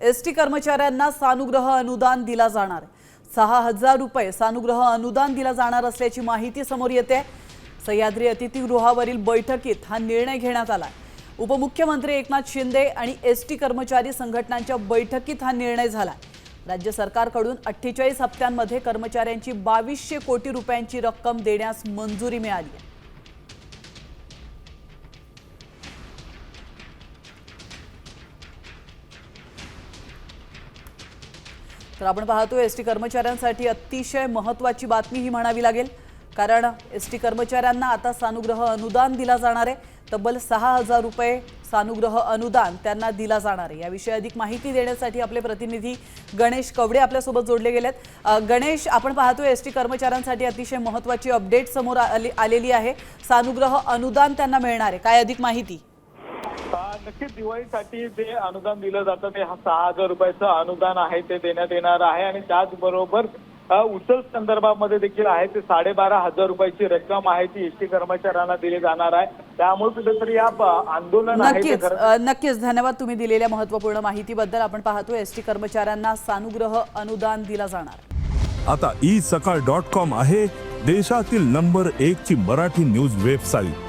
S T कर्मचाऱ्यांना सानुग्रह अनुदान दिला जाणार. सहा हजार रुपये सानुग्रह अनुदान दिला जाणार असल्याची माहिती समोर येते. सह्याद्री अतिथीगृहावरील बैठकीत हा निर्णय घेण्यात आला. उपमुख्यमंत्री एकनाथ शिंदे आणि एस टी कर्मचारी संघटनांच्या बैठकीत हा निर्णय झाला. राज्य सरकारकडून अठ्ठेचाळीस हप्त्यांमध्ये कर्मचाऱ्यांची बावीसशे कोटी रुपयांची रक्कम देण्यास मंजुरी मिळाली आहे. तर आपण पाहतो एस टी कर्मचाऱ्यांसाठी अतिशय महत्त्वाची बातमी ही म्हणावी लागेल. कारण एस टी कर्मचाऱ्यांना आता सानुग्रह अनुदान दिला जाणार आहे. तब्बल सहा हजार रुपये सानुग्रह अनुदान त्यांना दिला जाणार आहे. याविषयी अधिक माहिती देण्यासाठी आपले प्रतिनिधी गणेश कवडे आपल्यासोबत जोडले गेलेत. गणेश आपण पाहतो एस टी कर्मचाऱ्यांसाठी अतिशय महत्त्वाची अपडेट समोर आली आलेली आहे. सानुग्रह अनुदान त्यांना मिळणार आहे. काय अधिक माहिती? नक्कीच दिवाळीसाठी जे अनुदान दिलं जातं ते हा सहा हजार रुपयाचं अनुदान आहे ते देण्यात येणार आहे. आणि त्याचबरोबर उचल संदर्भामध्ये देखील आहे ते साडेबारा हजार रुपयाची रक्कम आहे ती एसटी कर्मचाऱ्यांना दिली जाणार आहे. त्यामुळे कुठेतरी या आंदोलन नक्कीच नक्कीच. धन्यवाद तुम्ही दिलेल्या महत्त्वपूर्ण माहितीबद्दल. आपण पाहतो एस टी कर्मचाऱ्यांना सानुग्रह अनुदान दिला जाणार. आता ई सकाळ डॉट कॉम आहे देशातील नंबर एक ची मराठी न्यूज वेबसाईट.